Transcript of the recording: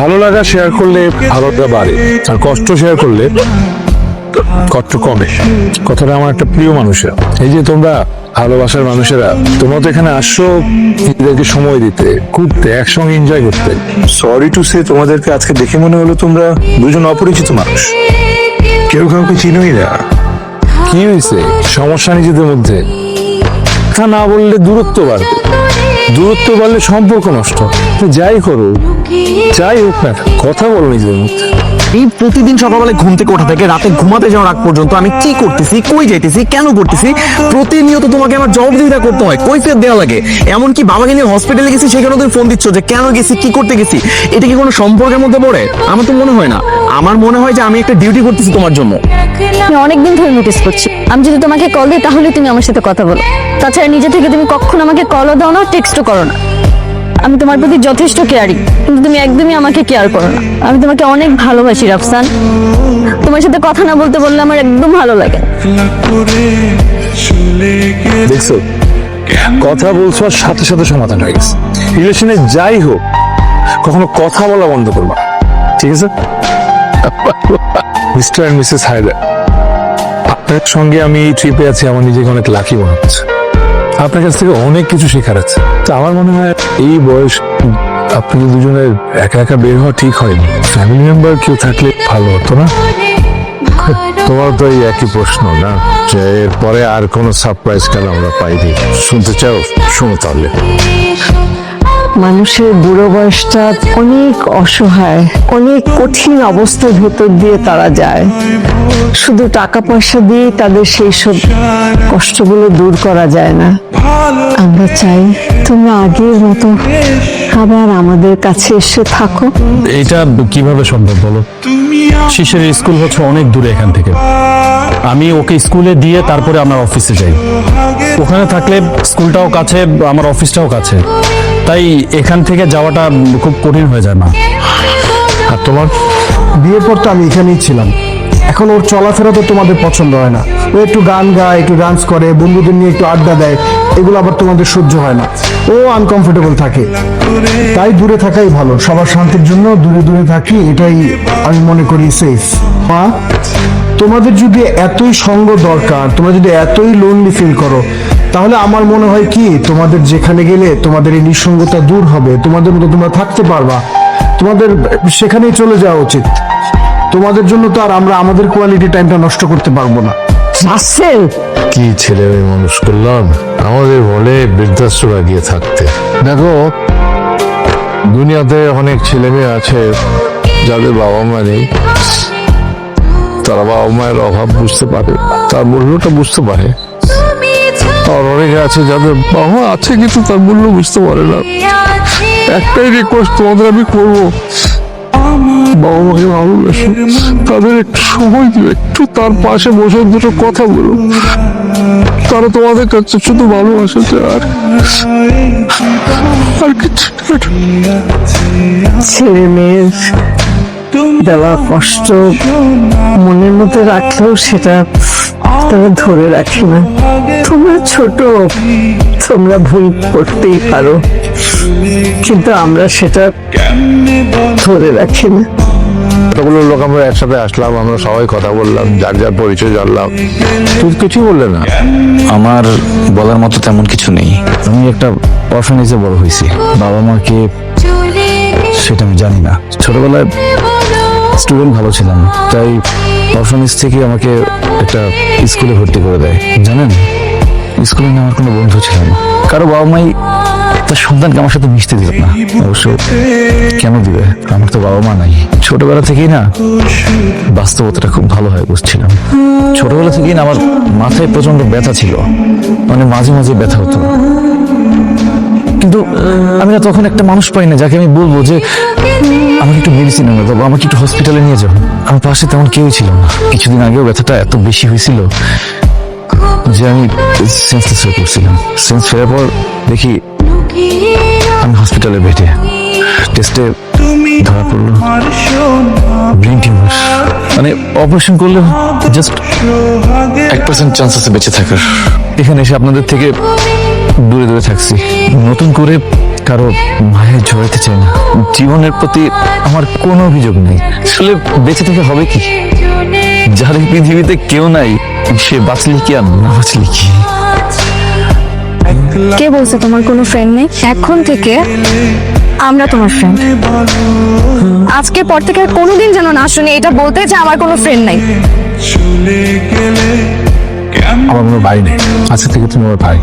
ভালো লাগা শেয়ার করলে ভালোটা বাড়ে। আর কষ্ট শেয়ার করলে কষ্ট কমে। কথাটা আমার একটা প্রিয় মানুষের। এই যে তোমরা ভালোবাসার মানুষেরা, তোমরা তো এখানে আসছো নিজেদেরকে সময় দিতে, ঘুরতে, একসঙ্গে এনজয় করতে। সরি টু সে তোমাদেরকে আজকে দেখে মনে হলো তোমরা দুজন অপরিচিত মানুষ। কেউ কাউকে চিনোই না। কি হয়েছে? সমস্যা নিজেদের মধ্যে। না বললে দূরত্ব বাড়বে। দূরত্ব বাড়লে সম্পর্ক নষ্ট। যাই করো যাই হোক না কথা বলো নিজেদের মধ্যে। এই প্রতিদিন সকালবেলা ঘুম থেকে ওঠা থেকে রাতে ঘুমাতে যাওয়ার আগ পর্যন্ত আমি কি করতেছি, কই যাইতেছি, কেন করতেছি প্রতিনিয়ত তোমাকে আমার জবাবদিহিতা করতে হয়, কৈফিয়ত দেওয়া লাগে। এমনকি বাবাকে নিয়ে হসপিটালে গেছি সেখানে তুমি ফোন দিচ্ছ যে কেন গেছি, কি করতে গেছি, এটা কি কোনো সম্পর্কের মধ্যে পড়ে? আমার তো মনে হয় না। আমার মনে হয় যে আমি একটা ডিউটি করতেছি তোমার জন্য। আমি অনেকদিন ধরে নোটিস করছি। আমি যদি তোমাকে কল দিই, তাহলে তুমি আমার সাথে কথা বলো। তাছাড়া নিজে থেকে তুমি কখনো আমাকে কলও দাও না টেক্সটও করো না। আমি তোমার প্রতি যথেষ্ট কেয়ারি কিন্তু তুমি একদমই আমাকে কেয়ার করো না। আমি তোমাকে অনেক ভালোবাসি, রাফসান। তোমার সাথে কথা না বলতে বললে আমার একদম ভালো লাগে দেখছ, কথা বলছো আর সাথে সাথে সমাধান হয়ে গেছে। রিলেশনে যাই হোক, কখনো কথা বলা বন্ধ করবা ঠিক আছে? মিস্টার এন্ড মিসেস হায়দার, আপনার সঙ্গে আমি এই ট্রিপে আছি, আমার নিজেকে অনেক লাকি মনে হচ্ছে। আপনার কাছ থেকে অনেক কিছু শেখার আছে। তো আমার মনে হয় এই বয়স আপনাদের দুজনের একা একা বের হওয়া ঠিক হয়নি। ফ্যামিলি মেম্বার কেউ থাকলে ভালো হতো না? তোমার তো এই একই প্রশ্ন, না? যে এরপরে আর কোনো সারপ্রাইজ কেন আমরা পাইনি। শুনতে চাও? শুনো তাহলে। মানুষের বুড়ো বয়সটা অনেক অসহায়, অনেক কঠিন অবস্থার ভেতর দিয়ে তারা যায়। শুধু টাকা পয়সা দিয়ে তাদের সেই সব কষ্টগুলো দূর করা যায় না। আমরা চাই তোমরা আগের মতো আবার আমাদের কাছে এসে থাকো। এটা কীভাবে সম্ভব বলো? শিশের স্কুল হচ্ছে অনেক দূরে এখান থেকে। আমি ওকে স্কুলে দিয়ে তারপরে আমার অফিসে যাই। ওখানে থাকলে স্কুলটাও কাছে, আমার অফিসটাও কাছে। তাই এখান থেকে যাওয়াটা খুব কঠিন হয়ে যায় না আর তোমার? বিয়ের পর তো আমি এখানেই ছিলাম। এখন ওর চলাফেরা তো তোমাদের পছন্দ হয় না। ও একটু গান গায়, একটু ডান্স করে, বন্ধুদের নিয়ে একটু আড্ডা দেয়, এগুলো আবার তোমাদের সহ্য হয় না। ও আনকমফোর্টেবল থাকে। তাই দূরে থাকাই ভালো। সবার শান্তির জন্য দূরে দূরে থাকি, এটাই আমি মনে করি সেফ মা? তোমাদের যদি এতই সঙ্গ দরকার তোমরা যদি এতই লোনলি ফিল করো তাহলে আমার মনে হয় কি তোমাদের যেখানে গেলে তোমাদের এই নিঃসঙ্গতা দূর হবে তোমাদের মতো তোমরা থাকতে পারবা। তোমাদের সেখানেই চলে যাওয়া উচিত। তোমাদের জন্য তো আর আমরা আমাদের কোয়ালিটি টাইমটা নষ্ট করতে পারব না। রাসেল কি ছেলে মেয়ে মানুষ করলাম আমাদের বলে বৃদ্ধাশ্রমে গিয়ে থাকতে। দেখো দুনিয়াতে অনেক ছেলে মেয়ে আছে যাদের বাবা মা নেই। তারা বাবা মায়ের অভাব বুঝতে পারে, তার মূল্যটা বুঝতে পারে। আর অনেকে আছে যাদের বাবা আছে কিন্তু তার মূল্য বুঝতে পারে না। একটাই রিকোয়েস্ট তোমাদের আমি করব। বাবা মাকে ভালোবাসো, তাদের একটু সময় দিও, একটু তার পাশে বসে দুটো কথা বলো। তারা তোমাদের কাছে শুধু ভালোবাসা আর আর কিছু ছেলে মেয়ের দেওয়া কষ্ট মনের মধ্যে রাখলেও সেটা তারা ধরে রাখে না। তোমরা ছোট তোমরা ভুল করতেই পারো কিন্তু আমরা সেটা ধরে রাখি না। এতগুলো লোক আমরা একসাথে আসলাম আমরা সবাই কথা বললাম যার যার পরিচয় জানলাম। তুই কিছুই বললে না। আমার বলার মতো তেমন কিছু নেই। আমি একটা অরফানেজে বড় হয়েছি। বাবা মাকে সেটা আমি জানি না। ছোটবেলায় স্টুডেন্ট ভালো ছিলাম, তাই অরফানেজ থেকে আমাকে একটা স্কুলে ভর্তি করে দেয়, জানেন? স্কুলে আমার কোনো বন্ধু ছিল না। কারও বাবা মাই তার সন্তানকে আমার সাথে মিশতে দিল না। অবশ্য কেন দিবে? আমার তো বাবা মা নাই। ছোটবেলা থেকেই না বাস্তবতাটা খুব ভালো হয়ে বুঝছিলাম। ছোটবেলা থেকেই না আমার মাথায় প্রচণ্ড ব্যথা ছিল। মানে মাঝে মাঝে ব্যথা হতো। কিন্তু আমি না তখন একটা মানুষ পাই না, যাকে আমি বলব যে আমাকে একটু মেডিসিন এনে দেবো আমাকে একটু হসপিটালে নিয়ে যাব আমার পাশে তেমন কেউই ছিল না। কিছুদিন আগেও ব্যথাটা এত বেশি হয়েছিল যে আমি সেন্সলেস হয়ে পড়ছিলাম সেন্স ফেরার পর দেখি আমি হসপিটালে বেডে টেস্টে ধরা পড়ল ব্রেন টিউমার মানে অপারেশন করলে জাস্ট এক পার্সেন্ট চান্স আছে বেঁচে থাকার। এখানে এসে আপনাদের থেকে দূরে দূরে থাকছি। নতুন করে কারও মায়ের জড়াতে চাই না। জীবনের প্রতি আমার কোনো অভিযোগ নেই। আসলে বেঁচে থেকে হবে কি? যার এই পৃথিবীতে কেউ নাই সে বাঁচলি কি আর না বাঁচলে কি? কে বলছে তোমার কোনো ফ্রেন্ড নেই? এখন থেকে আমরা তোমার ফ্রেন্ড আজকে পর থেকে কোনোদিন যেন না শুনি এটা বলতে যে আমার কোনো ফ্রেন্ড নাই। আমার কোনো ভাই নেই। আজকে থেকে তুমি আমার ভাই।